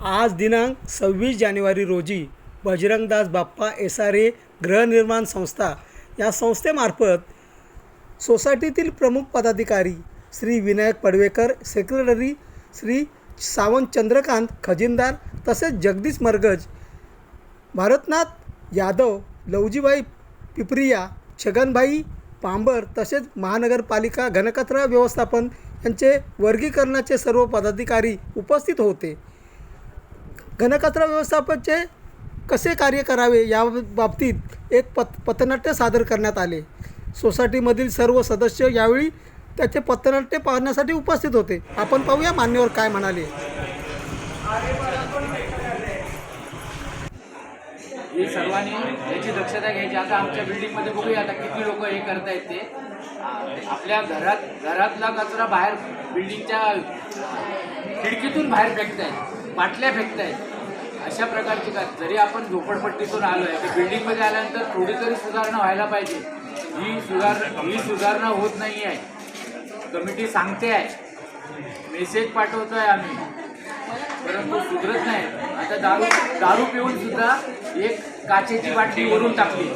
आज दिनांक सव्वीस जानेवारी रोजी Bajrangdas Bappa S R A गृहनिर्माण संस्था या संस्थेमार्फत सोसायटीतील प्रमुख पदाधिकारी श्री विनायक पडवेकर सेक्रेटरी श्री सावंत चंद्रकांत खजिनदार तसेच जगदीश मरगज भारतनाथ यादव लवजीबाई पिपरिया छगनभाई पांबर तसेच महानगरपालिका घनकचरा व्यवस्थापन यांचे वर्गीकरणाचे सर्व पदाधिकारी उपस्थित होते. घनकचरा व्यवस्थापनचे कसे कार्य करावे या बाबतीत एक पत पथनाट्य सादर करण्यात आले. सोसायटीमधील सर्व सदस्य यावेळी त्याचे पथनाट्य पाहण्यासाठी उपस्थित होते. आपण पाहूया मान्यवर काय म्हणाले. हे सर्वांनी याची दक्षता घ्यायची. आता आमच्या बिल्डिंगमध्ये बघूया आता किती लोक हे करतायत ते. आपल्या घरात घरातला कचरा बाहेर बिल्डिंगच्या खिडकीतून बाहेर फेकतायत. बाटल्या फेकतायत. अशा प्रकारची का जरी आपण झोपडपट्टीतून आलो आहे तर बिल्डिंगमध्ये आल्यानंतर थोडी तरी सुधारणा व्हायला पाहिजे. ही सुधार ही सुधारणा होत नाही आहे कमिटी सांगते आहे. मेसेज पाठवतो आहे आम्ही. परंतु सुधरत नाही. आता दारू दारू पिऊन सुद्धा एक काचेची बाटली वरून टाकली.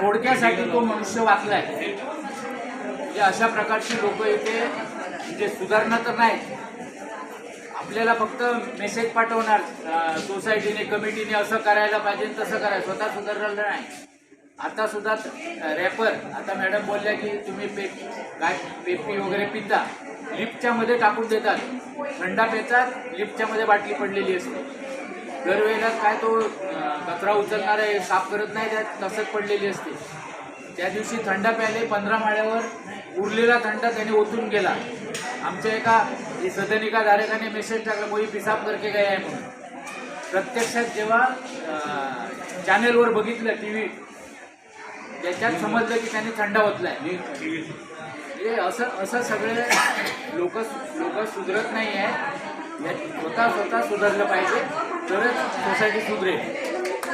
थोडक्यासाठी तो मनुष्य वाचलाय. म्हणजे अशा प्रकारची लोक इथे म्हणजे सुधारणा तर नाही आपल्याला फक्त मेसेज पाठवणार. सोसायटीने कमिटीने असं करायला पाहिजे तसं करायचं स्वतः सुधारलेलं नाही. आता सुद्धा रॅपर आता मॅडम बोलल्या की तुम्ही पे काय पेपी वगैरे पिता. लिफ्टच्या मध्ये टाकून देतात. थंडा पेचात लिफ्टच्या मध्ये बाटली पडलेली असते. दरवेळेला काय तो कचरा उचलणार आहे साफ करत नाही त्यात तसंच पडलेली असते. त्या दिवशी थंडा प्याले पंधरा माळ्यावर उरलेला थंडा त्याने ओतून गेला. आमच्या एका हे सदनिका धारकाने मेसेज टाकला कोणी पिसाब करके गया आहे म्हणून प्रत्यक्षात जेव्हा चॅनेलवर बघितलं टी व्ही त्याच्यात समजलं की त्याने थंडा ओतलाय म्हणजे असं असं सगळे लोक लोक सुधरत नाही आहे. या स्वतः स्वतः सुधारलं पाहिजे. तरच सोसायटी सुधरेल.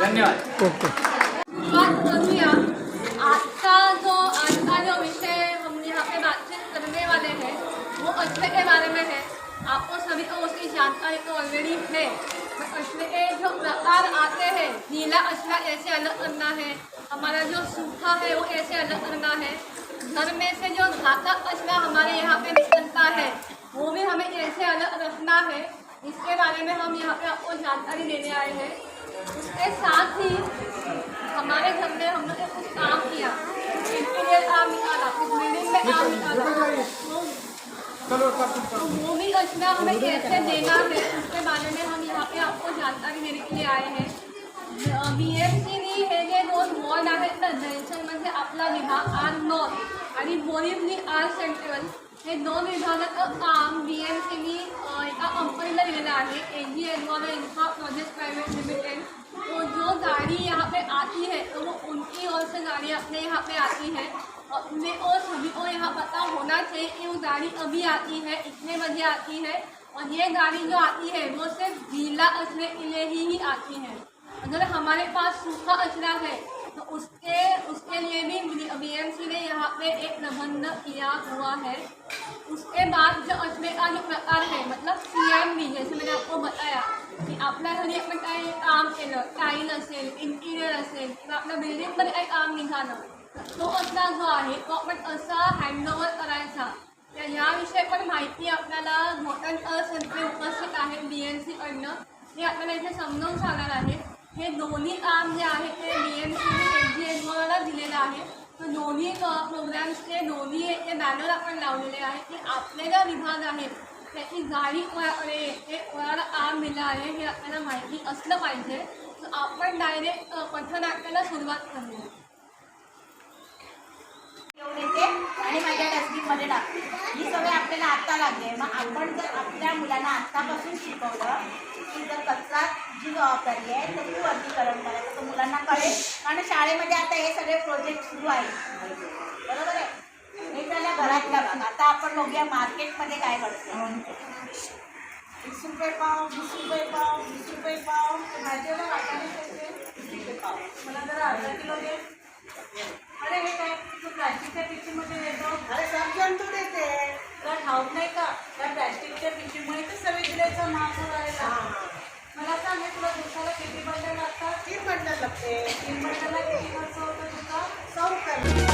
धन्यवाद. वो के बारे में है। आपको सभी को उसकी जानकारी तो ऑलरेडी है। बट के जो प्रकार आते हैं, नीला अश्वा ऐसे अलग करना है। हमारा जो सूखा है, वो ऐसे अलग करना है? घर में से जो घातक अश्वा हमारे यहाँ पे निकलता है, वो भी हमें ऐसे अलग रखना है? इसके बारे में हम यहाँ पे आपको जानकारी देने आए हैं। उसके साथ ही हमारे घर में हमने कुछ काम किया। इसके लिए काम निकाला इस बिल्डिंग में काम निकाला तो तो वो भी रचना हमें कैसे देना है? उसके बारे में हम यहाँ पे आपको जानकारी देने के लिए आए हैं। बी एम सीनी हे जे दोन वॉर्ड आहेत ना जयचलमध्ये आपला विभाग आर नॉर्थ आणि बोरिवली आर सेंट्रल। हे दोन विभागाचं काम बी एम सीनी एका कंपनीला दिलेलं आहे ए जी एनवाला इन्फा प्रोजेक्ट प्राइवेट लिमिटेड जो गाड़ी यहाँ पे आती है तो वो उनकी ओर से गाड़ी अपने यहाँ पे आती है। और उन्हें और सभी को यहाँ पता होना चाहिए कि वो गाड़ी अभी आती है इतने बजे आती है। और ये गाड़ी जो आती है वो सिर्फ़ गीला अचरे के लिए ही, ही आती है। अगर हमारे पास सूखा अचरा है तो उसके उसके लिए भी बी एम सी ने यहाँ पे एक प्रबंध किया हुआ है। उसके बाद जो अचरे का जो प्रकार है मतलब सी एम बी जैसे मैंने आपको बताया की आपल्या घरी आपण काही काम केलं टाईल असेल इंटिरियर असेल किंवा आपल्या बिल्डिंगमध्ये काही काम निघालं तो असला जो आहे तो आपण असा हँडओव्हर करायचा. तर याविषयी पण माहिती आपल्याला मोठ्या संख्ये उपस्थित आहेत बी एम सीकडनं हे आपल्याला इथे समजावून सांगणार आहे. हे दोन्ही काम जे आहे ते बी एम सीने एच जी एनला दिलेलं आहे. तर दोन्ही प्रोग्राम्सचे दोन्ही ते बॅनर आपण लावलेले आहे की आपले ज्या विभाग आहेत त्याची जाणीव कोणाकडे येते कोणाला काम दिलं आहे हे आपल्याला माहिती असलं पाहिजे. तर आपण डायरेक्ट पथनाट्याला सुरुवात करूया. घेऊन येते आणि माझ्या डस्टबिनमध्ये टाकते. ही सवय आपल्याला आत्ता लागते मग आपण जर आपल्या मुलांना आत्तापासून शिकवलं की जर कचरा जी जबाबदारी आहे तर ती वर्गीकरण करायचं. तर मुलांना कळेल. कारण शाळेमध्ये आता हे सगळे प्रोजेक्ट सुरू आहेत. बरोबर आहे? झाला घरातला भाग आता आपण बघूया मार्केटमध्ये काय घडतं वीस रुपये पाव वीस रुपये पाव वीस रुपये पाव. भाजीला वाटाणे वीस रुपये पाव. मला जरा अर्धा किलो दे. अरे हे काय? तू प्लास्टिकच्या पिशीमध्ये देतो? अरे जण तू देते. तर ठाऊक नाही का? त्या प्लास्टिकच्या पिशीमुळे तर सगळे दिल्याचा महाग व्हायला मला सांग तुला दिवसाला किती बंडल लागतात? तीन बंडल लागते. तीन बंडलला किती खर्च होतो तुझा? सौ रुपये